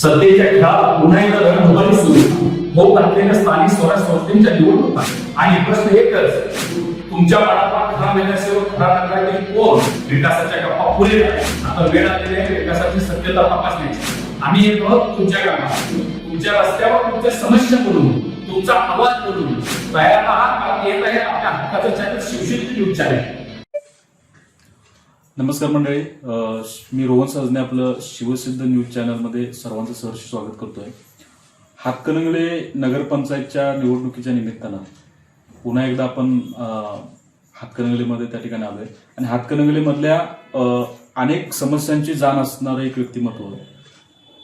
सत्तेच्या खेळात पुन्हा एकदा रणधुमारी सुरू होत असलेल्या स्थानिक स्वराज संस्थेच्या निवडणुका आणि प्रश्न एकच तुमच्या पाडापा खरा नगरसेवक खरा नगरातील कोण? विकासाच्या गप्पा पुरे आता वेळ आलेली आहे विकासाची सत्यता तपासण्याची. आम्ही येतो तुमच्या गावात तुमच्या रस्त्यावर तुमच्या समस्या बोलून तुमचा आवाज बोलून तयार आहात कारण येत आहे आपल्या हक्काचं चॅनल शिवशक्ती न्यूज चॅनल नमस्कार मंडळी. मी रोहन सजने आपलं शिवसिद्ध न्यूज चॅनलमध्ये सर्वांचं सहर्ष स्वागत करतोय. हातकणंगले नगरपंचायतच्या निवडणुकीच्या निमित्तानं पुन्हा एकदा आपण हातकणंगलेमध्ये त्या ठिकाणी आलोय. आणि हातकणंगलेमधल्या अनेक समस्यांची जाण असणारं एक व्यक्तिमत्व.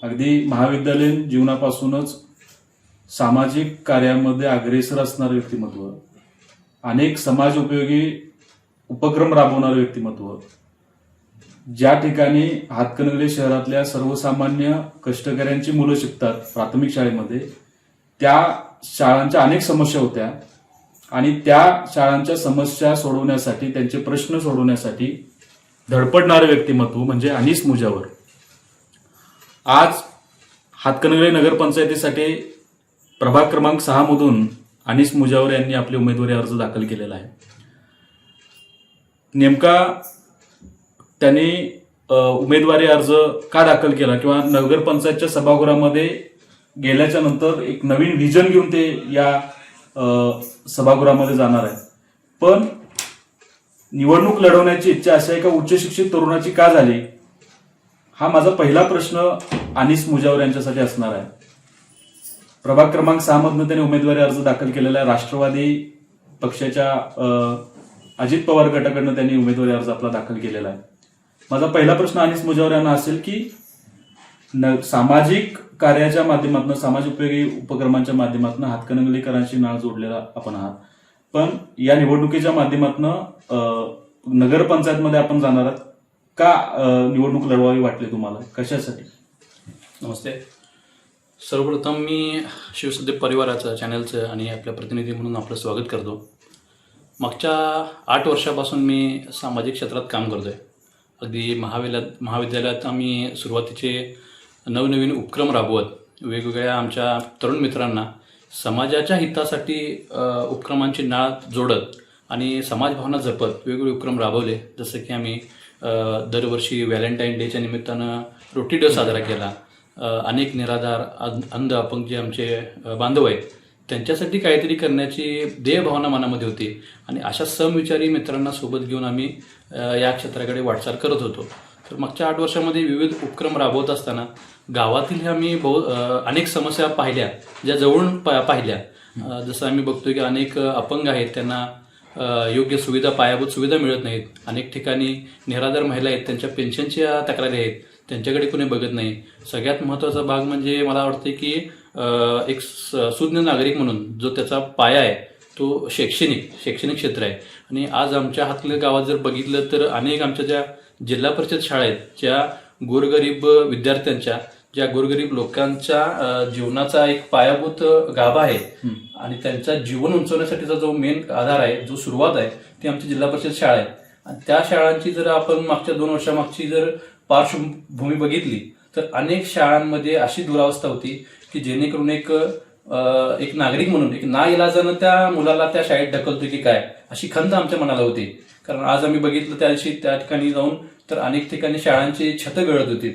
अगदी महाविद्यालयीन जीवनापासूनच सामाजिक कार्यामध्ये अग्रेसर असणारं व्यक्तिमत्व. अनेक समाज उपयोगी उपक्रम राबवणारं व्यक्तिमत्व. ज्या ठिकाणी हातकणंगले शहरातल्या सर्वसामान्य कष्टकऱ्यांची मुलं शिकतात प्राथमिक शाळेमध्ये त्या शाळांच्या अनेक समस्या होत्या. आणि त्या शाळांच्या समस्या सोडवण्यासाठी त्यांचे प्रश्न सोडवण्यासाठी धडपडणारं व्यक्तिमत्व म्हणजे अनिस मुजावर. आज हातकणंगले नगरपंचायतीसाठी प्रभाग क्रमांक सहा मधून अनिस मुजावर यांनी आपली उमेदवारी अर्ज दाखल केलेला आहे. नेमका त्यांनी उमेदवारी अर्ज का दाखल केला? किंवा नगरपंचायतच्या सभागृहामध्ये गेल्याच्यानंतर एक नवीन व्हिजन घेऊन ते या सभागृहामध्ये जाणार आहे पण निवडणूक लढवण्याची इच्छा अशा एका उच्च शिक्षित तरुणाची का झाली? हा माझा पहिला प्रश्न अनिस मुजावर यांच्यासाठी असणार आहे. प्रभाग क्रमांक सहा मधनं त्यांनी उमेदवारी अर्ज दाखल केलेला आहे. राष्ट्रवादी पक्षाच्या अजित पवार गटाकडनं त्यांनी उमेदवारी अर्ज आपला दाखल केलेला आहे. माझा पहिला प्रश्न अनिस मुजावर यांना असेल की न, सामाजिक कार्याच्या माध्यमातून समाज उपयोगी उपक्रमांच्या माध्यमातून हातकणंगलेकरांशी नाळ जोडलेला आपण आहात. पण या निवडणुकीच्या माध्यमातून नगरपंचायतमध्ये आपण जाणार आहात. का निवडणूक लढवावी वाटली तुम्हाला? कशासाठी? नमस्ते. सर्वप्रथम मी शिवसद्य परिवाराचं चॅनलचं आणि आपल्या प्रतिनिधी म्हणून आपलं स्वागत करतो. मागच्या आठ वर्षापासून मी सामाजिक क्षेत्रात काम करतो आहे अगदी महाविद्यालयात महाविद्यालयात आम्ही सुरुवातीचे नवनवीन उपक्रम राबवत वेगवेगळ्या आमच्या तरुण मित्रांना समाजाच्या हितासाठी उपक्रमांची नाळ जोडत आणि समाजभावना जपत वेगवेगळे उपक्रम राबवले. जसं की आम्ही दरवर्षी व्हॅलेंटाईन डेच्या निमित्तानं रोटी डे साजरा केला. अनेक निराधार अंध अपंग जे आमचे बांधव आहेत त्यांच्यासाठी काहीतरी करण्याची ध्येयभावना मनामध्ये होती. आणि अशा समविचारी मित्रांना सोबत घेऊन आम्ही या क्षेत्राकडे वाटचाल करत होतो. तर मागच्या आठ वर्षामध्ये विविध उपक्रम राबवत असताना गावातील ह्या आम्ही बहु अनेक समस्या पाहिल्या ज्या जवळून पा पाहिल्या. जसं आम्ही बघतोय की अनेक अपंग आहेत त्यांना योग्य सुविधा पायाभूत सुविधा मिळत नाहीत. अनेक ठिकाणी निराधार महिला आहेत त्यांच्या पेन्शनच्या तक्रारी आहेत त्यांच्याकडे कोणी बघत नाही. सगळ्यात महत्त्वाचा भाग म्हणजे मला वाटते की एक स- सुज्ञ नागरिक म्हणून जो त्याचा पाया आहे तो शैक्षणिक शैक्षणिक क्षेत्र आहे. आणि आज आमच्या हातल्या गावात जर बघितलं तर अनेक आमच्या ज्या जिल्हा परिषद शाळा आहेत ज्या गोरगरीब विद्यार्थ्यांच्या ज्या गोरगरीब लोकांच्या जीवनाचा एक पायाभूत गाभा आहे. आणि त्यांचा जीवन उंचवण्यासाठीचा जो मेन आधार आहे जो सुरुवात आहे ती आमची जिल्हा परिषद शाळा आहे. आणि त्या शाळांची जर आपण मागच्या दोन वर्षामागची जर पार्श्वभूमी बघितली तर अनेक शाळांमध्ये अशी दुरावस्था होती की जेणेकरून एक एक नागरिक म्हणून एक ना इलाजानं त्या मुलाला त्या शाळेत ढकलतो की काय अशी खंत आमच्या मनाला होती. कारण आज आम्ही बघितलं त्या दिवशी त्या ठिकाणी जाऊन तर अनेक ठिकाणी शाळांची छतं गळत होती.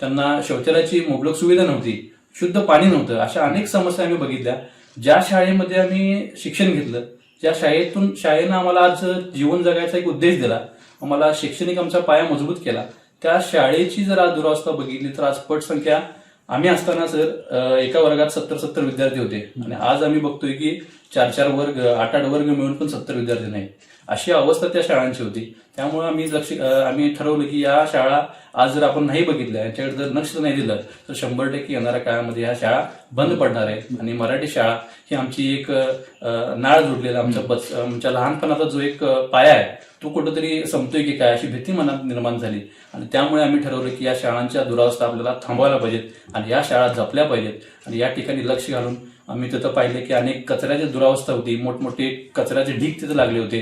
त्यांना शौचालयाची मुबलक सुविधा नव्हती शुद्ध पाणी नव्हतं अशा अनेक समस्या आम्ही बघितल्या. ज्या शाळेमध्ये आम्ही शिक्षण घेतलं ज्या शाळेतून शाळेनं आम्हाला आज जीवन जगायचा एक उद्देश दिला. आम्हाला शैक्षणिक आमचा पाया मजबूत केला. त्या शाळेची जर आज दुरावस्था बघितली तर आज पट संख्या आम्ही असताना सर एका वर्गात सत्तर सत्तर विद्यार्थी होते. आणि आज आम्ही बघतोय की चार चार वर्ग आठ आठ वर्ग मिळून पण सत्तर विद्यार्थी नाही अशी अवस्था त्या शाळांची होती. त्यामुळे आम्ही लक्ष आम्ही ठरवलं की या शाळा आज जर आपण नाही बघितल्या याच्याकडे जर लक्ष नाही दिलं तर शंभर टक्के येणाऱ्या काळामध्ये ह्या शाळा बंद पडणार आहेत. आणि मराठी शाळा ही आमची एक नाळ जोडलेला आमच्या बच आमच्या लहानपणाचा जो एक पाया आहे तो कुठंतरी संपतोय की काय अशी भीती मनात निर्माण झाली. आणि त्यामुळे आम्ही ठरवलं की या शाळांच्या दुरावस्था आपल्याला थांबवायला पाहिजेत आणि या शाळा जपल्या पाहिजेत. आणि या ठिकाणी लक्ष घालून आम्ही तिथं पाहिले की अनेक कचऱ्याची दुरावस्था होती. मोठमोठे कचऱ्याचे ढीक तिथे लागले होते.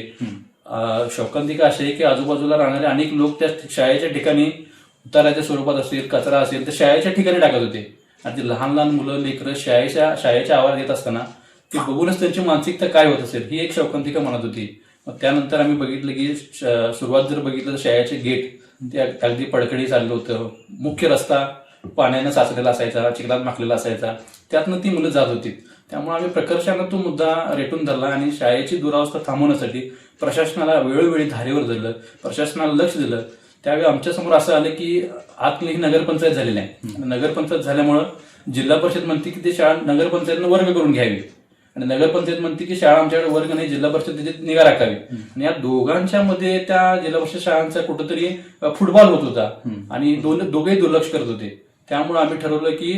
शौकांतिका अशी आहे की आजूबाजूला राहणारे अनेक लोक त्या शाळेच्या ठिकाणी उताराच्या स्वरूपात असेल कचरा असेल तर शाळेच्या ठिकाणी टाकत होते. आणि ते लहान लहान मुलं लेकरं शाळेच्या शाळेच्या आवाज येत असताना ते बघूनच त्यांची मानसिकता काय होत असेल ही एक शौकांतिका मनात होती. मग त्यानंतर आम्ही बघितलं की सुरुवात जर बघितलं तर शाळेचे गेट ते अगदी पडकडी चाललं होतं. मुख्य रस्ता पाण्यानं साचलेला असायचा चिखलात माखलेला असायचा. त्यातनं ती मुलं जात होती. त्यामुळे आम्ही प्रकर्षानं तो मुद्दा रेटून धरला आणि शाळेची दुरावस्था थांबवण्यासाठी प्रशासनाला वेळोवेळी धारेवर धरलं प्रशासनाला लक्ष दिलं. त्यावेळी आमच्यासमोर असं आलं की आतली ही नगरपंचायत झालेली आहे नगरपंचायत झाल्यामुळं जिल्हा परिषद म्हणते की ते शाळा नगरपंचायतनं वर्ग करून घ्यावी. आणि नगरपंचायत म्हणते की शाळा आमच्याकडे वर्ग नाही जिल्हा परिषद त्याची निगा राखावी. आणि या दोघांच्या मध्ये त्या जिल्हा परिषद शाळांचा कुठंतरी फुटबॉल होत होता. आणि दोन दोघेही दुर्लक्ष करत होते. त्यामुळे आम्ही ठरवलं की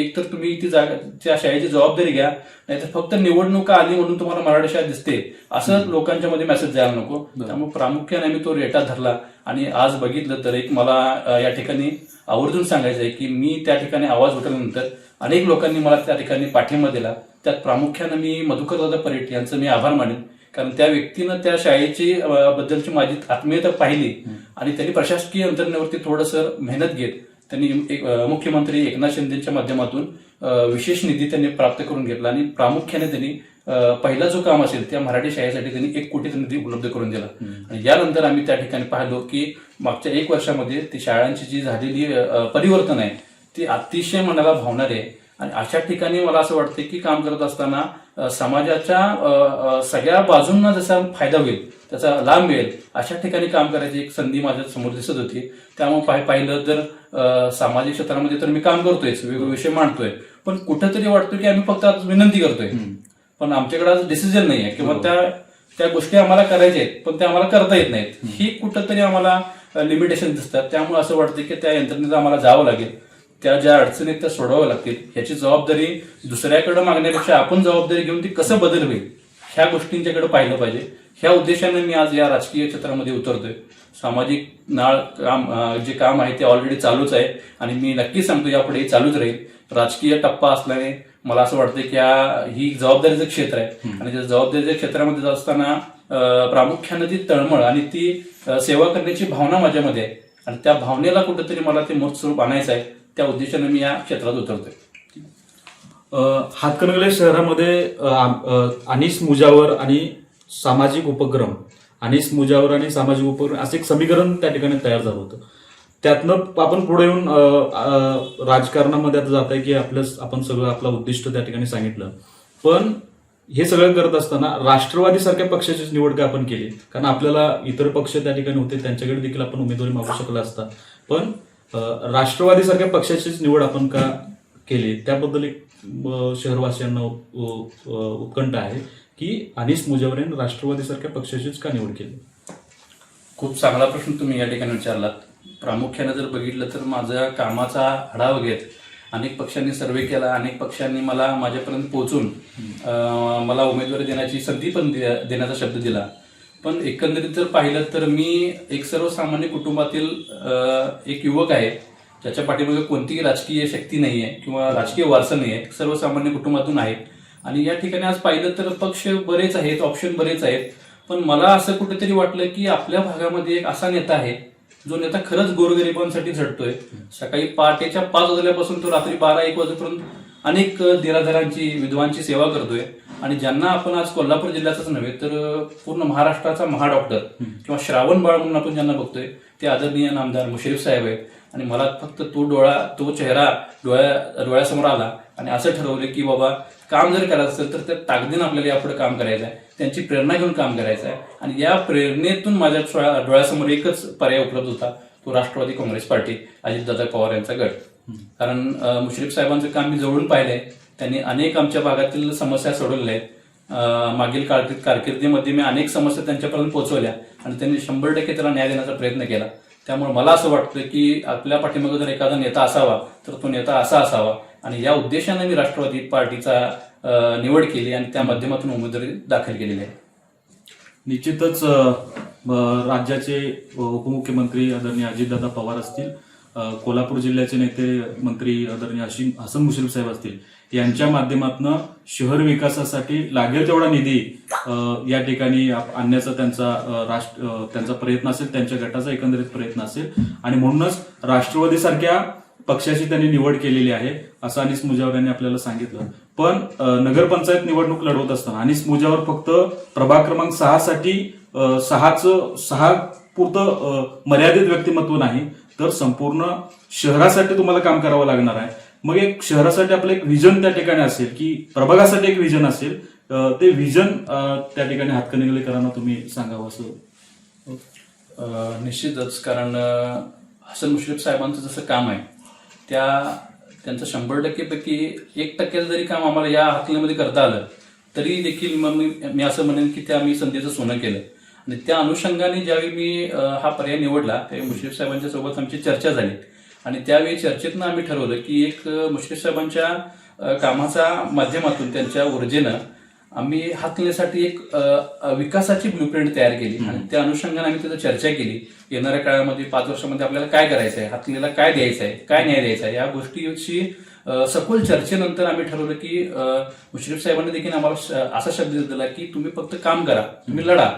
एक तर तुम्ही ती जागा त्या शाळेची जबाबदारी घ्या नाहीतर फक्त निवडणुका आली म्हणून तुम्हाला मराठी शाळा दिसते असं लोकांच्या मध्ये मेसेज जायला नको. त्यामुळे प्रामुख्याने आम्ही तो रेटा धरला आणि आज बघितलं तर एक मला या ठिकाणी आवर्जून सांगायचं आहे की मी त्या ठिकाणी आवाज उठवल्यानंतर अनेक लोकांनी मला त्या ठिकाणी पाठिंबा दिला. त्यात प्रामुख्यानं मी मधुकर दादा परेट यांचं मी आभार मानेन. कारण त्या व्यक्तीनं त्या शाळेची बद्दलची माझी आत्मीयता पाहिली आणि त्यांनी प्रशासकीय यंत्रणेवरती थोडंसं मेहनत घेत त्यांनी एक मुख्यमंत्री एकनाथ शिंदेच्या माध्यमातून विशेष निधी त्यांनी प्राप्त करून घेतला आणि प्रामुख्याने त्यांनी पहिला जो काम असेल त्या मराठी शाळेसाठी त्यांनी एक कोटीचा निधी उपलब्ध करून दिला. आणि यानंतर आम्ही त्या ठिकाणी पाहिलो की मागच्या एक वर्षामध्ये ती शाळांची जी झालेली परिवर्तन आहे ती अतिशय मनाला भावणारी आहे. आणि अशा ठिकाणी मला असं वाटतं की काम करत असताना समाजाच्या सगळ्या बाजूंना जसा फायदा होईल त्याचा लाभ मिळेल अशा ठिकाणी काम करायची एक संधी माझ्यासमोर दिसत होती. त्यामुळे पाह पाहिलं तर सामाजिक क्षेत्रामध्ये तर मी काम करतोयच वेगवेगळे विषय मांडतोय. पण कुठंतरी वाटतं की आम्ही फक्त आज विनंती करतोय. पण आमच्याकडे आज डिसिजन नाही आहे किंवा त्या त्या गोष्टी आम्हाला करायच्या आहेत पण त्या आम्हाला करता येत नाहीत. ही कुठंतरी आम्हाला लिमिटेशन दिसतात. त्यामुळे असं वाटतं की त्या यंत्रणेत आम्हाला जावं लागेल. त्या ज्या अडचणी आहेत त्या सोडवाव्या लागतील ह्याची जबाबदारी दुसऱ्याकडे मागण्यापेक्षा आपण जबाबदारी घेऊन ती कसं बदल होईल ह्या गोष्टींच्याकडे पाहिलं पाहिजे. ह्या उद्देशाने मी आज या राजकीय क्षेत्रामध्ये उतरतोय. सामाजिक नाळ काम जे काम आहे ते ऑलरेडी चालूच आहे आणि मी नक्की सांगतो यापुढे चालूच राहील. राजकीय टप्पा असल्याने मला असं वाटतं की ही जबाबदारीचं क्षेत्र आहे. आणि त्या जबाबदारीच्या क्षेत्रामध्ये जात असताना प्रामुख्यानं ती तळमळ आणि ती सेवा करण्याची भावना माझ्यामध्ये आहे. आणि त्या भावनेला कुठंतरी मला ते मूर्त स्वरूप आणायचं आहे. त्या उद्देशाने मी या क्षेत्रात उतरतोय. हातकणंगले शहरामध्ये अनिस मुजावर आणि सामाजिक उपक्रम अनिस मुजावर आणि सामाजिक उपक्रम असं एक समीकरण त्या ठिकाणी तयार झालं होतं. त्यातनं आपण पुढे येऊन राजकारणामध्ये आता जात आहे की आपलं आपण सगळं आपलं उद्दिष्ट त्या ठिकाणी सांगितलं. पण हे सगळं करत असताना राष्ट्रवादी सारख्या पक्षाचीच निवड काय आपण केली. कारण आपल्याला इतर पक्ष त्या ठिकाणी होते त्यांच्याकडे देखील आपण उमेदवारी मागू शकला असता. पण राष्ट्रवादी सारख्या पक्षाचीच निवड आपण का केली? त्याबद्दल एक शहरवासियांना उत्कंठ आहे की अनिस मुजावरेन राष्ट्रवादी सारख्या पक्षाचीच का निवड केली? खूप चांगला प्रश्न तुम्ही या ठिकाणी विचारलात. प्रामुख्याने जर बघितलं तर माझ्या कामाचा आढावा घेत अनेक पक्षांनी सर्वे केला अनेक पक्षांनी मला माझ्यापर्यंत पोहोचून मला उमेदवारी देण्याची संधी पण दे- देण्याचा शब्द दिला. पण एकंदरीत जर पाहिलं तर मी एक सर्वसामान्य कुटुंबातील एक युवक आहे ज्याच्या पाठीमागे कोणतीही राजकीय शक्ती नाही आहे किंवा राजकीय वारसा नाही आहे सर्वसामान्य कुटुंबातून आहे. आणि या ठिकाणी आज पाहिलं तर पक्ष बरेच आहेत ऑप्शन बरेच आहेत. पण मला असं कुठेतरी वाटलं की आपल्या भागामध्ये एक असा नेता आहे जो नेता खरंच गोरगरिबांसाठी झटतोय सकाळी पहाटेच्या पाच वाजल्यापासून तो रात्री बारा एक वाजेपर्यंत अनेक निराधारांची विधवांची सेवा करतोय. आणि ज्यांना आपण आज कोल्हापूर जिल्ह्याचाच नव्हे तर पूर्ण महाराष्ट्राचा महाडॉक्टर किंवा श्रावण बाळ म्हणून आपण ज्यांना बघतोय ते आदरणीय नामदार मुश्रीफ साहेब आहेत. आणि मला फक्त तो डोळा तो चेहरा डोळ्या डोळ्यासमोर आला आणि असं ठरवलं की बाबा काम जर करायचं असेल तर त्या ताकदीनं आपल्याला यापुढे काम करायचं आहे. त्यांची प्रेरणा घेऊन काम करायचं आहे. आणि या प्रेरणेतून माझ्या डोळ्यासमोर एकच पर्याय उपलब्ध होता तो राष्ट्रवादी काँग्रेस पार्टी अजितदादा पवार यांचा गट. कारण मुश्रीफ साहेबांचं काम मी जवळून पाहिलंय. त्यांनी अनेक आमच्या भागातील समस्या सोडवल्या आहेत. मागील कारकीर्द कारकिर्दीमध्ये मी अनेक समस्या त्यांच्यापर्यंत पोहोचवल्या आणि त्यांनी शंभर टक्के त्याला न्याय देण्याचा प्रयत्न केला. त्यामुळे मला असं वाटतं की आपल्या पाठीमागे जर एखादा नेता असावा तर तो नेता असा असावा. आणि या उद्देशाने मी राष्ट्रवादी पार्टीचा निवड केली आणि त्या माध्यमातून उमेदवारी दाखल केलेली आहे. निश्चितच राज्याचे उपमुख्यमंत्री आदरणीय अजितदादा पवार असतील कोल्हापूर जिल्ह्याचे नेते मंत्री आदरणीय हशीम हसन मुश्रीफ साहेब असतील यांच्या माध्यमातून शहर विकासासाठी लागेल तेवढा निधी या ठिकाणी आणण्याचा त्यांचा राष्ट्र त्यांचा प्रयत्न असेल त्यांच्या गटाचा एकंदरीत प्रयत्न असेल. आणि म्हणूनच राष्ट्रवादीसारख्या पक्षाची त्यांनी निवड केलेली आहे असं अनिस मुजावर यांनी आपल्याला सांगितलं. पण नगरपंचायत निवडणूक लढवत असताना अनिस मुजावर फक्त प्रभाग क्रमांक सहा साठी सहाच सहा पुरतं मर्यादित व्यक्तिमत्व नाही तर संपूर्ण शहरासाठी तुम्हाला काम करावं लागणार आहे. मग एक शहरासाठी आपलं एक व्हिजन त्या ठिकाणी असेल की प्रभागासाठी एक व्हिजन असेल ते व्हिजन त्या ठिकाणी हातकणंगलेकरांना तुम्ही सांगावं असं. निश्चितच कारण हसन मुश्रीफ साहेबांचं जसं काम आहे त्या त्यांचं शंभर टक्केपैकी एक टक्क्याचं जरी काम आम्हाला या हातलीमध्ये करता आलं तरी देखील मग मी मी असं म्हणेन की त्या मी संधीचं सोनं केलं. आणि त्या अनुषंगाने ज्यावेळी मी हा पर्याय निवडला त्यावेळी मुश्रीफ साहेबांच्या सोबत आमची चर्चा झाली. आणि त्यावेळी चर्चेतनं आम्ही ठरवलं की एक मुश्रीफ साहेबांच्या कामाच्या माध्यमातून त्यांच्या ऊर्जेनं आम्ही हातलेसाठी एक विकासाची ब्लूप्रिंट तयार केली. आणि त्या अनुषंगाने आम्ही त्याचं चर्चा केली. येणाऱ्या काळामध्ये पाच वर्षामध्ये आपल्याला काय करायचं आहे हातलेला काय द्यायचं आहे काय न्याय द्यायचा आहे या गोष्टीची सखोल चर्चेनंतर आम्ही ठरवलं की मुश्रीफ साहेबांनी देखील आम्हाला असा शब्द दिला की तुम्ही फक्त काम करा तुम्ही लढा.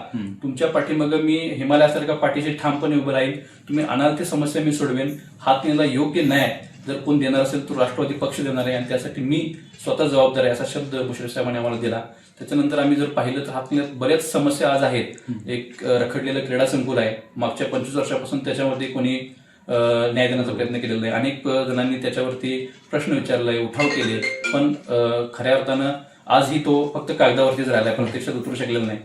तुमच्या पाठीमागं मी हिमालयासारख्या पाठीशी ठामपणे उभं राहील तुम्ही अनाल ते समस्या मी सोडवेन. हातलेला योग्य न्याय जर कोण देणार असेल तो राष्ट्रवादी पक्ष देणार आहे आणि त्यासाठी मी स्वतः जबाबदार आहे असा शब्द मुश्रीफ साहेबांनी आम्हाला दिला. त्याच्यानंतर आम्ही जर पाहिलं तर हातण्यात बऱ्याच समस्या आज आहेत. एक रखडलेलं क्रीडा संकुल आहे. मागच्या पंचवीस वर्षापासून त्याच्यावरती कोणी न्याय देण्याचा प्रयत्न केलेला आहे अनेक जणांनी त्याच्यावरती प्रश्न विचारलाय उठाव केले. पण खऱ्या अर्थानं आजही तो फक्त कागदावरतीच राहिलाय प्रत्यक्षात उतरू शकलेला नाही.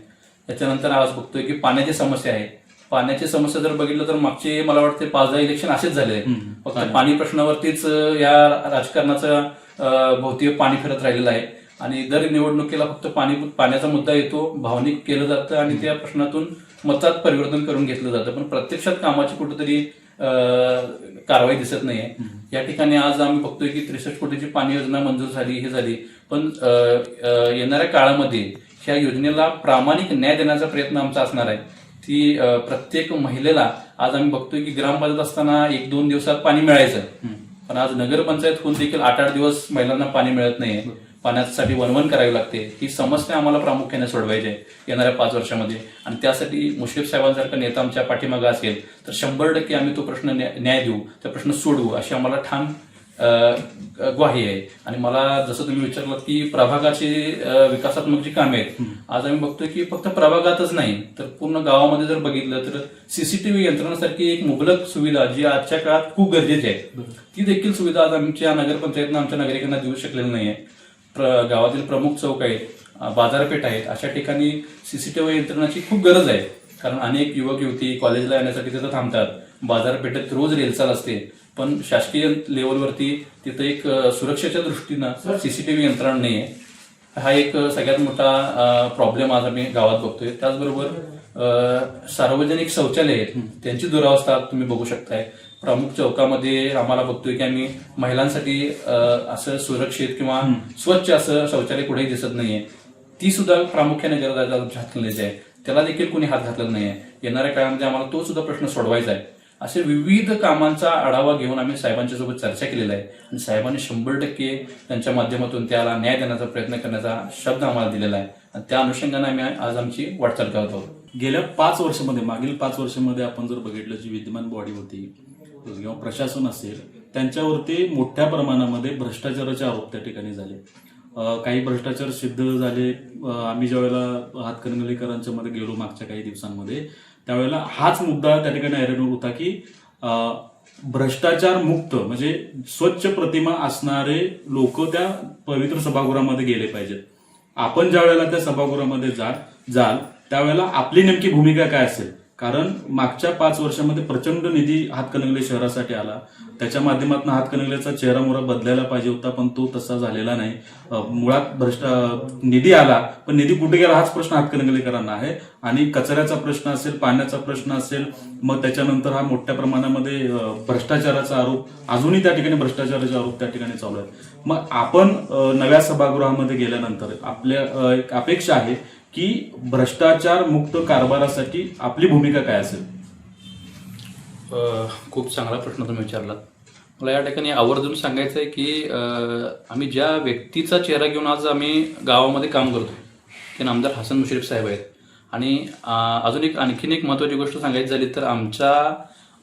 त्याच्यानंतर आज बघतोय की पाण्याची समस्या आहे. पाण्याची समस्या जर बघितलं तर मागचे मला वाटते पाच दहा इलेक्शन असेच झाले फक्त पाणी. प्रश्नावरतीच या राजकारणाचं भोवती पाणी फिरत राहिलेलं आहे. आणि दर निवडणुकीला फक्त पाणी पाण्याचा मुद्दा येतो भावनिक केलं जातं आणि त्या प्रश्नातून मतात परिवर्तन करून घेतलं जातं. पण प्रत्यक्षात कामाची कुठेतरी कारवाई दिसत नाहीये. या ठिकाणी आज आम्ही बघतोय की त्रेसष्ट कोटीची पाणी योजना मंजूर झाली हे झाली. पण येणाऱ्या काळामध्ये ह्या योजनेला प्रामाणिक न्याय देण्याचा प्रयत्न आमचा असणार आहे. ती प्रत्येक महिलेला आज आम्ही बघतोय की ग्रामपंचायत असताना एक दोन दिवसात पाणी मिळायचं. पण आज नगरपंचायत होऊन देखील आठ आठ दिवस महिलांना पाणी मिळत नाहीये. पाण्यासाठी वनवन करावी लागते. ही समस्या आम्हाला प्रामुख्याने सोडवायची आहे येणाऱ्या पाच वर्षामध्ये. आणि त्यासाठी मुश्रीफ साहेबांसारखा नेता आमच्या पाठीमागे असेल तर शंभर टक्के आम्ही तो प्रश्न न्या- न्याय देऊ त्या प्रश्न सोडवू अशी आम्हाला ठाम ग्वाही आहे. आणि मला जसं तुम्ही विचारलं की प्रभागाची विकासात्मक जी कामे आहेत आज आम्ही बघतोय की फक्त प्रभागातच नाही तर पूर्ण गावामध्ये जर बघितलं तर सीसीटीव्ही यंत्रणेसारखी एक मुबलक सुविधा जी आजच्या काळात खूप गरजेची आहे. ती देखील सुविधा आज आमच्या नगरपंचायतनं आमच्या नागरिकांना देऊ शकलेली नाहीये. प्र गावातील प्रमुख चौक आहेत बाजारपेठ आहेत अशा ठिकाणी सीसीटीव्ही यंत्रणाची खूप गरज आहे. कारण अनेक युवक युवती कॉलेजला येण्यासाठी तिथं थांबतात. बाजारपेठेत रोज रेलचाल असते. पण शासकीय लेवलवरती तिथं एक सुरक्षेच्या दृष्टीनं सीसीटीव्ही यंत्रणा नाही आहे हा एक सगळ्यात मोठा प्रॉब्लेम आज आम्ही गावात बघतोय. त्याचबरोबर सार्वजनिक शौचालय आहेत. त्यांची दुरावस्था तुम्ही बघू शकताय. प्रमुख चौकामध्ये आम्हाला बघतोय की आम्ही महिलांसाठी असं सुरक्षित किंवा स्वच्छ असं शौचालय कुठेही दिसत नाहीये. ती सुद्धा प्रामुख्याने गरज हातकणंगलेची आहे. त्याला देखील कोणी हात घातलेला नाहीये. येणाऱ्या काळामध्ये आम्हाला तो सुद्धा प्रश्न सोडवायचा आहे. असे विविध कामांचा आढावा घेऊन आम्ही साहेबांच्या सोबत चर्चा केलेला आहे. आणि साहेबांनी शंभर टक्के त्यांच्या माध्यमातून त्याला न्याय देण्याचा प्रयत्न करण्याचा शब्द आम्हाला दिलेला आहे. आणि त्या अनुषंगाने आम्ही आज आमची वाटचाल करत आहोत. गेल्या पाच वर्षामध्ये मागील पाच वर्षामध्ये आपण जर बघितलं जी विद्यमान बॉडी होती किंवा प्रशासन असेल त्यांच्यावरती मोठ्या प्रमाणामध्ये भ्रष्टाचाराचे आरोप त्या ठिकाणी झाले. काही भ्रष्टाचार सिद्ध झाले. आम्ही ज्यावेळेला हातकणंगलेकरांच्या मध्ये गेलो मागच्या काही दिवसांमध्ये त्यावेळेला हाच मुद्दा त्या ठिकाणी ऐरणूर होता की भ्रष्टाचार मुक्त म्हणजे स्वच्छ प्रतिमा असणारे लोक त्या पवित्र सभागृहामध्ये गेले पाहिजेत. आपण ज्या वेळेला त्या सभागृहामध्ये जा जाल त्यावेळेला आपली नेमकी भूमिका काय असेल? कारण मागच्या पाच वर्षामध्ये प्रचंड निधी हातकणंगले शहरासाठी आला. त्याच्या माध्यमातून हातकणंगलेचा चेहरा मोहरा बदलायला पाहिजे होता पण तो तसा झालेला नाही. मुळात भ्रष्ट निधी आला पण निधी कुठे गेला हाच प्रश्न हातकणंगलेकरांना आहे. आणि कचऱ्याचा प्रश्न असेल पाण्याचा प्रश्न असेल मग त्याच्यानंतर हा मोठ्या प्रमाणामध्ये भ्रष्टाचाराचा आरोप अजूनही त्या ठिकाणी भ्रष्टाचाराचे आरोप त्या ठिकाणी चालू आहेत. मग आपण नव्या सभागृहामध्ये गेल्यानंतर आपल्या एक अपेक्षा आहे की भ्रष्टाचार मुक्त कारभारासाठी आपली भूमिका काय असेल? खूप चांगला प्रश्न तुम्ही विचारला मला या ठिकाणी आवर्जून सांगायचं आहे की आम्ही ज्या व्यक्तीचा चेहरा घेऊन आज आम्ही गावामध्ये काम करतो ते नामदार हसन मुश्रीफ साहेब आहेत. आणि अजून एक आणखीन एक महत्त्वाची गोष्ट सांगायची झाली तर आमच्या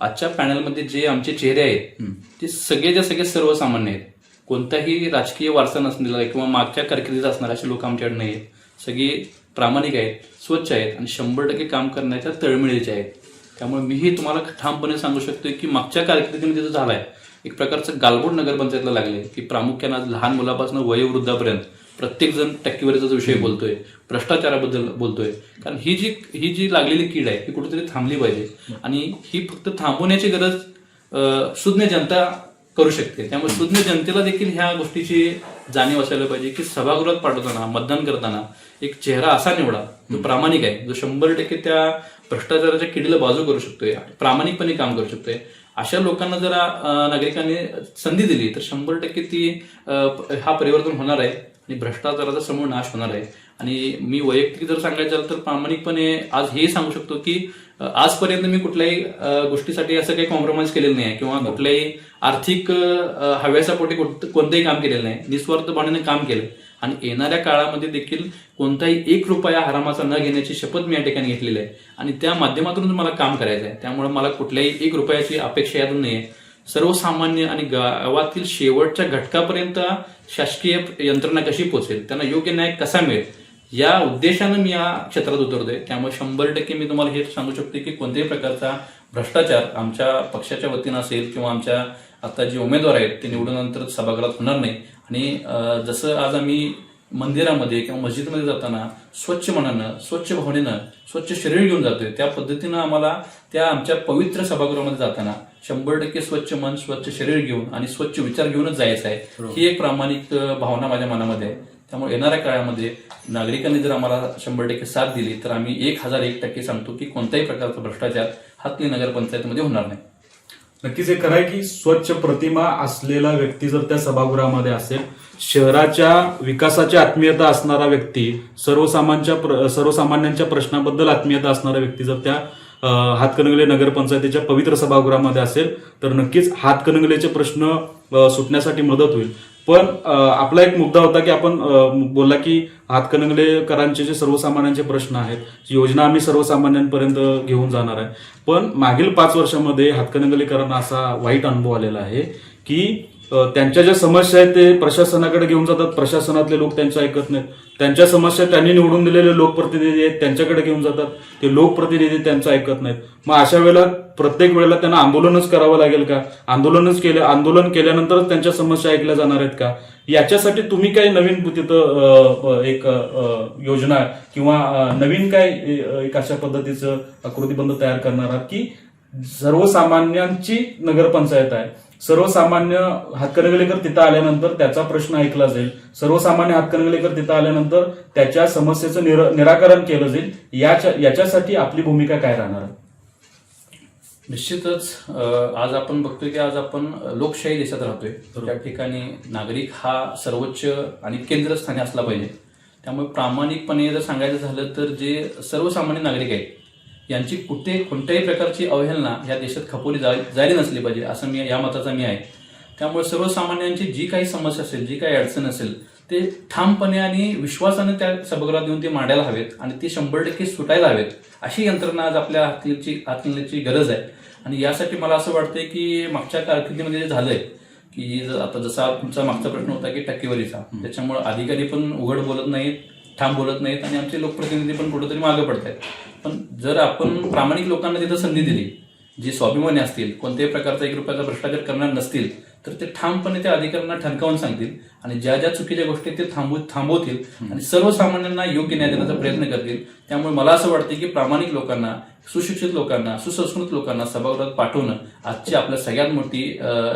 आजच्या पॅनलमध्ये जे आमचे चेहरे आहेत ते सगळेच्या सगळे सर्वसामान्य आहेत. कोणताही राजकीय वारसा नसलेला किंवा मागच्या कारकिर्दीत असणारे असे लोक आमच्याकडे नाही आहेत सगळे प्रामाणिक आहेत स्वच्छ आहेत आणि शंभर टक्के काम करण्याच्या तळमळीचे आहेत. त्यामुळे मीही तुम्हाला ठामपणे सांगू शकतोय की मागच्या कारकिर्दीमध्ये जो झालाय एक प्रकारचं गालबोट नगरपंचायतला लागले की प्रामुख्यानं आज लहान मुलापासून वयोवृद्धापर्यंत प्रत्येक जण टक्केवारीचा विषय बोलतोय भ्रष्टाचाराबद्दल बोलतोय. कारण ही जी ही जी लागलेली कीड आहे ही कुठेतरी थांबली पाहिजे आणि ही फक्त थांबवण्याची गरज सुज्ञ जनता करू शकते. त्यामुळे सुज्ञ जनतेला देखील ह्या गोष्टीची जाणीव असायला पाहिजे की सभागृहात पाठवताना मतदान करताना एक चेहरा असा निवडा जो प्रामाणिक आहे जो शंभर टक्के त्या भ्रष्टाचाराच्या किडीला बाजू करू शकतोय प्रामाणिकपणे काम करू शकतोय. अशा लोकांना जर नागरिकांनी संधी दिली तर शंभर टक्के ती हा परिवर्तन होणार आहे आणि भ्रष्टाचाराचा समूळ नाश होणार आहे. आणि मी वैयक्तिक जर सांगायचं झालं तर प्रामाणिकपणे आज हे सांगू शकतो की आजपर्यंत मी कुठल्याही गोष्टीसाठी असं काही कॉम्प्रोमाइज केलेलं नाही किंवा कुठल्याही आर्थिक हव्यासापोटी कोणतं- कोणतंही काम केलेलं नाही. निस्वार्थपणाने काम केलं. आणि येणाऱ्या काळामध्ये देखील कोणताही एक रुपया हरामाचा न घेण्याची शपथ मी या ठिकाणी घेतलेली आहे. आणि त्या माध्यमातून मला काम करायचं आहे. त्यामुळे मला कुठल्याही एक रुपयाची अपेक्षा यातून नाही आहे सर्वसामान्य आणि गावातील शेवटच्या घटकापर्यंत शासकीय यंत्रणा कशी पोहोचेल त्यांना योग्य न्याय कसा मिळेल या उद्देशानं मी या क्षेत्रात उतरतोय. त्यामुळे शंभर टक्के मी तुम्हाला हे सांगू शकते की कोणत्याही प्रकारचा भ्रष्टाचार आमच्या पक्षाच्या वतीनं असेल किंवा आमच्या आता जे उमेदवार आहेत ते निवडूनंतर सभागृहात होणार नाही. आणि जसं आज आम्ही मंदिरामध्ये किंवा मस्जिदमध्ये जाताना स्वच्छ मनानं स्वच्छ भावनेनं स्वच्छ शरीर घेऊन जातोय त्या पद्धतीनं आम्हाला त्या आमच्या पवित्र सभागृहामध्ये जाताना शंभर टक्के स्वच्छ मन स्वच्छ शरीर घेऊन आणि स्वच्छ विचार घेऊनच जायचं आहे. ही एक प्रामाणिक भावना माझ्या मनामध्ये आहे. त्यामुळे येणाऱ्या काळामध्ये नागरिकांनी जर आम्हाला शंभर टक्के साथ दिली तर आम्ही एक हजार एक टक्के सांगतो की कोणत्याही प्रकारचा भ्रष्टाचार हातली नगरपंचायतीमध्ये होणार नाही. नक्कीच हे खरं आहे की स्वच्छ प्रतिमा असलेला व्यक्ती जर त्या सभागृहामध्ये असेल शहराच्या विकासाची आत्मीयता असणारा व्यक्ती सर्वसामान्यांच्या प्र- सर्वसामान्यांच्या प्रश्नाबद्दल आत्मीयता असणारा व्यक्ती जर त्या हातकणंगले नगरपंचायतीच्या पवित्र सभागृहामध्ये असेल तर नक्कीच हातकणंगलेचे प्रश्न सुटण्यासाठी मदत होईल. पण आपला एक मुद्दा होता की आपण बोलला की हातकणंगलेकरांचे जे सर्वसामान्यांचे प्रश्न आहेत योजना आम्ही सर्वसामान्यांपर्यंत घेऊन जाणार आहे. पण मागील पाच वर्षामध्ये हातकणंगलेकरांना असा वाईट अनुभव आलेला आहे की त्यांच्या ज्या समस्या आहेत ते प्रशासनाकडे घेऊन जातात प्रशासनातले लोक त्यांचं ऐकत नाहीत. त्यांच्या समस्या त्यांनी निवडून दिलेले लोकप्रतिनिधी आहेत त्यांच्याकडे घेऊन जातात ते लोकप्रतिनिधी त्यांचं ऐकत नाहीत. मग अशा वेळेला प्रत्येक वेळेला त्यांना आंदोलनच करावं लागेल का? आंदोलनच केले आंदोलन केल्यानंतरच त्यांच्या समस्या ऐकल्या जाणार आहेत का? याच्यासाठी तुम्ही काही नवीन तिथं एक योजना किंवा नवीन काय एक अशा पद्धतीचं आकृतीबंध तयार करणार आहात की सर्वसामान्यांची नगरपंचायत आहे. सर्वसामान्य हातकणंगलेकर तिथं आल्यानंतर त्याचा प्रश्न ऐकला जाईल. सर्वसामान्य हातकणंगलेकर तिथं आल्यानंतर त्याच्या समस्येचं निर- निराकरण केलं जाईल. याच्या याच्यासाठी आपली भूमिका काय राहणार? आहे? निश्चितच आज आपण बघतोय की आज आपण लोकशाही देशात राहतोय. त्या ठिकाणी नागरिक हा सर्वोच्च आणि केंद्रस्थानी असला पाहिजे. त्यामुळे प्रामाणिकपणे जर सांगायचं झालं तर जे सर्वसामान्य नागरिक आहेत यांची कुठे कोणत्याही प्रकारची अवहेलना या देशात खपवली जा जायला नसली पाहिजे असं मी या मताचा मी आहे. त्यामुळे सर्वसामान्यांची जी काही समस्या असेल जी काही अडचण असेल ते ठामपणे आणि विश्वासाने त्या सभागृहात येऊन ते मांडायला हवेत आणि ते शंभर टक्के सुटायला हवेत अशी यंत्रणा आज आपल्या हातलीची हातलीची गरज आहे. आणि यासाठी मला असं वाटतंय की मागच्या कारकिर्दीमध्ये जे झालंय की आता जसा तुमचा मागचा प्रश्न होता की टक्केवारीचा त्याच्यामुळे अधिकारी पण उघड बोलत नाहीत ठाम बोलत नाहीत आणि आमचे लोकप्रतिनिधी पण कुठेतरी मागे पडत आहेत पण जर आपण प्रामाणिक लोकांना तिथं संधी दिली जे स्वाभिमानी असतील कोणत्याही प्रकारचा एक रुपयाचा भ्रष्टाचार करणार नसतील तर ते ठामपणे त्या अधिकाऱ्यांना ठणकावून सांगतील आणि ज्या ज्या चुकीच्या गोष्टी ते थांबव थांबवतील आणि सर्वसामान्यांना योग्य न्याय देण्याचा प्रयत्न करतील. त्यामुळे मला असं वाटतं की प्रामाणिक लोकांना सुशिक्षित लोकांना सुसंस्कृत लोकांना सभागृहात पाठवणं आजची आपल्या सगळ्यात मोठी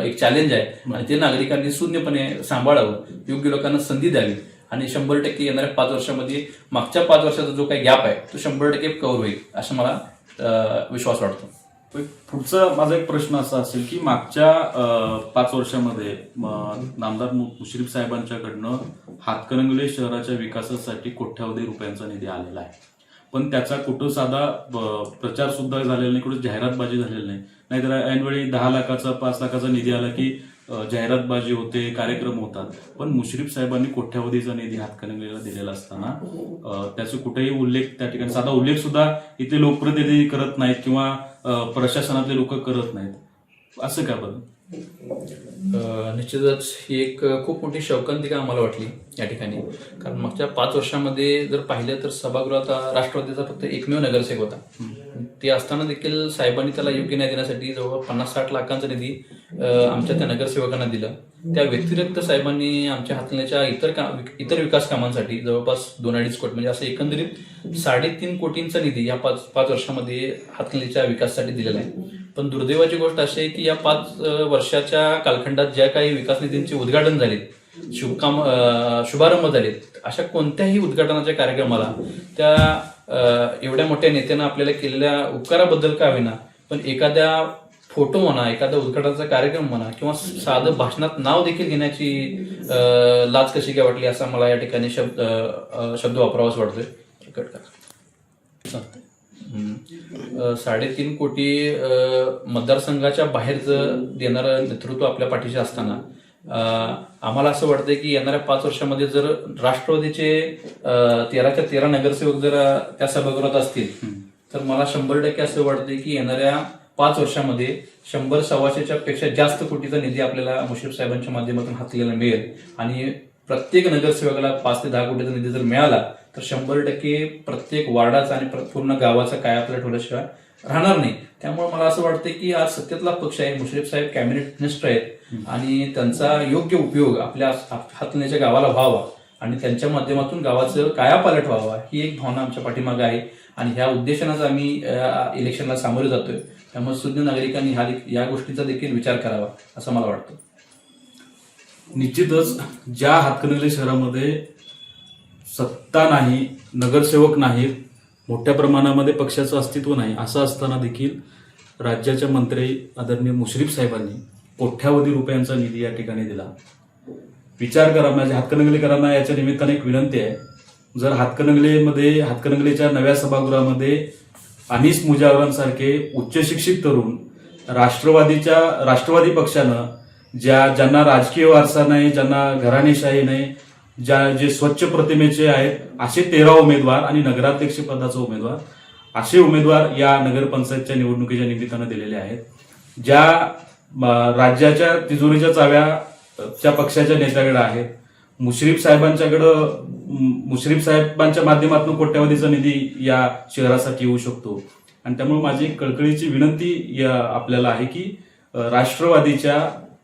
एक चॅलेंज आहे. आणि ते नागरिकांनी शून्यपणे सांभाळावं योग्य लोकांना संधी द्यावी. आणि शंभर टक्के येणाऱ्या पाच वर्षामध्ये मागच्या पाच वर्षाचा जो काही गॅप आहे तो शंभर टक्के कव्हर होईल असं मला विश्वास वाटतो. पुढचा माझा एक प्रश्न असा असेल की मागच्या पाच वर्षामध्ये नामदार मुश्रीफ साहेबांच्याकडनं हातकणंगले शहराच्या विकासासाठी कोट्यावधी रुपयांचा निधी आलेला आहे. पण त्याचा कुठं साधा प्रचार सुद्धा झालेला नाही कुठं जाहिरातबाजी झालेली नाही. नाहीतर ऐनवेळी दहा लाखाचा पाच लाखाचा निधी आला की जाहिरातबाजी होते कार्यक्रम होतात. पण मुश्रीफ साहेबांनी कोट्यावधीचा निधी हातकणंगलेला दिलेला असताना त्याचा कुठेही उल्लेख त्या ठिकाणी साधा उल्लेख सुद्धा इथे लोकप्रतिनिधी करत नाहीत किंवा प्रशासनातले लोक करत नाहीत. असं का बरं? अ, निश्चितच ही एक खूप मोठी शौकांतिका आम्हाला वाटली या ठिकाणी. कारण मागच्या पाच वर्षामध्ये जर पाहिलं तर सभागृहात राष्ट्रवादीचा फक्त एकमेव नगरसेवक होता. ते असताना देखील साहेबांनी त्याला योग्य न्याय देण्यासाठी जवळ पन्नास साठ लाखांचा निधी आमच्या त्या नगरसेवकांना दिलं. त्या व्यतिरिक्त साहेबांनी आमच्या हातण्याच्या इतर का इतर विकास कामांसाठी जवळपास दोन अडीच कोटी म्हणजे असं एकंदरीत साडेतीन कोटींचा निधी या पाच पाच वर्षामध्ये हातकणंगलेच्या विकासासाठी दिलेला आहे. पण दुर्दैवाची गोष्ट अशी आहे की या पाच वर्षाच्या कालखंडात ज्या काही विकास निधींचे उद्घाटन झाले शुभकाम शुभारंभ झालेत अशा कोणत्याही उद्घाटनाच्या कार्यक्रमाला त्या एवढ्या मोठ्या नेत्यानं आपल्याला केलेल्या उपकाराबद्दल का होईना पण एखाद्या फोटो म्हणा एखाद्या उद्घाटनाचा कार्यक्रम म्हणा किंवा साधं भाषणात नाव देखील घेण्याची लाज कशी काय वाटली असा मला या ठिकाणी शब्द शब्द वापरावाच वाटतोय. कट करा. साडेतीन कोटी मतदारसंघाच्या बाहेरचं देणारं नेतृत्व आपल्या पाठीशी असताना आम्हाला असं वाटतंय की येणाऱ्या पाच वर्षामध्ये जर राष्ट्रवादीचे तेराच्या तेरा नगरसेवक जर त्या सभागृहात असतील तर मला शंभर टक्के असं वाटतंय की येणाऱ्या पाच वर्षामध्ये शंभर सव्वाशेच्या पेक्षा जास्त कोटीचा निधी आपल्याला मुश्रीफ साहेबांच्या माध्यमातून हातलेला मिळेल. आणि प्रत्येक नगरसेवकाला पाच ते दहा कोटीचा निधी जर मिळाला तर शंभर टक्के प्रत्येक वार्डाचा आणि प्र- पूर्ण गावाचा काय आपल्या ठेवल्याशिवाय राहणार नाही. त्यामुळे मला असं वाटतं की आज सत्तेतला पक्ष आहे मुश्रीफ साहेब कॅबिनेट मिनिस्टर आहेत. आणि त्यांचा योग्य उपयोग आपल्या हातण्याच्या गावाला व्हावा. आणि त्यांच्या माध्यमातून गावाचं कायापालट व्हावा ही एक भावना आमच्या पाठीमागे आहे. आणि ह्या उद्देशानंच आम्ही इलेक्शनला सामोरे जातोय. त्यामुळे सुज्ञ नागरिकांनी ह्या या गोष्टीचा देखील विचार करावा असं मला वाटतं. निश्चितच ज्या हातकणंगले शहरामध्ये सत्ता नाही नगरसेवक नाहीत मोठ्या प्रमाणामध्ये पक्षाचं अस्तित्व नाही असं असताना देखील राज्याच्या मंत्री आदरणीय मुश्रीफ साहेबांनी कोट्यावधी रुपयांचा निधी या ठिकाणी दिला. विचार करा म्हणजे हातकणंगलेकरांना याच्या निमित्ताने एक विनंती आहे. जर हातकणंगलेमध्ये हातकणंगलेच्या नव्या सभागृहामध्ये अनिस मुजावरांसारखे उच्च शिक्षित तरुण राष्ट्रवादीच्या राष्ट्रवादी पक्षानं ज्या ज्यांना राजकीय वारसा नाही ज्यांना घराणेशाही नाही ज्या जे स्वच्छ प्रतिमेचे आहेत असे तेरा उमेदवार आणि नगराध्यक्ष पदाचा उमेदवार असे उमेदवार या नगरपंचायतच्या निवडणुकीच्या निमित्तानं दिलेले आहेत. ज्या म, राज्याच्या तिजोरीच्या चाव्या त्या पक्षाच्या नेत्याकडे आहेत मुश्रीफ साहेबांच्याकडं मुश्रीफ साहेबांच्या माध्यमातून कोट्यावधीचा निधी या शहरासाठी येऊ शकतो. आणि त्यामुळे माझी एक कळकळीची विनंती या आपल्याला आहे की राष्ट्रवादीच्या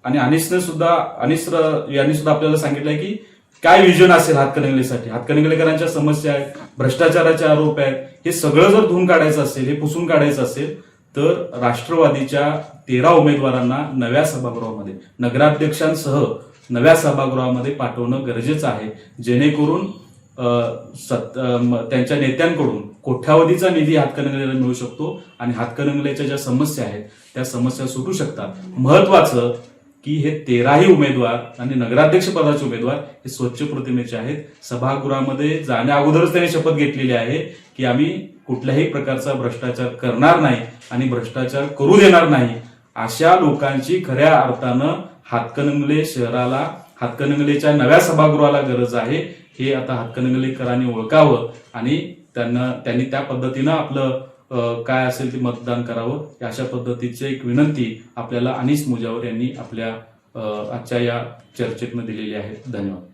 आणि अनिसने सुद्धा अनिस यांनी सुद्धा आपल्याला सांगितलंय की काय विजन असेल हातकणंगलेसाठी? हातकणंगलेकरांच्या समस्या आहेत भ्रष्टाचाराचे आरोप आहेत हे सगळं जर धुवून काढायचं असेल हे पुसून काढायचं असेल तर राष्ट्रवादीच्या तेरा उमेदवारांना नव्या सभागृहामध्ये नगराध्यक्षांसह नव्या सभागृहामध्ये पाठवणं गरजेचं आहे. जेणेकरून सत- त्यांच्या नेत्यांकडून कोट्यावधीचा निधी हातकणंगलेला मिळू शकतो आणि हातकणंगलेच्या ज्या समस्या आहेत त्या समस्या सुटू शकतात. महत्वाचं की हे तेराही उमेदवार आणि नगराध्यक्ष पदाचे उमेदवार हे स्वच्छ प्रतिमेचे आहेत. सभागृहामध्ये जाण्या अगोदरच त्यांनी शपथ घेतलेली आहे की आम्ही कुठल्याही प्रकारचा भ्रष्टाचार करणार नाही आणि भ्रष्टाचार करू देणार नाही. अशा लोकांची खऱ्या अर्थानं हातकणंगले शहराला हातकणंगलेच्या नव्या सभागृहाला गरज आहे हे आता हातकणंगलेकरांनी ओळखावं आणि त्यांना त्यांनी त्या पद्धतीनं आपलं काय असेल ते मतदान करावं अशा पद्धतीची एक विनंती आपल्याला अनिस मुजावर यांनी आपल्या आजच्या या चर्चेतनं दिलेली आहे. धन्यवाद.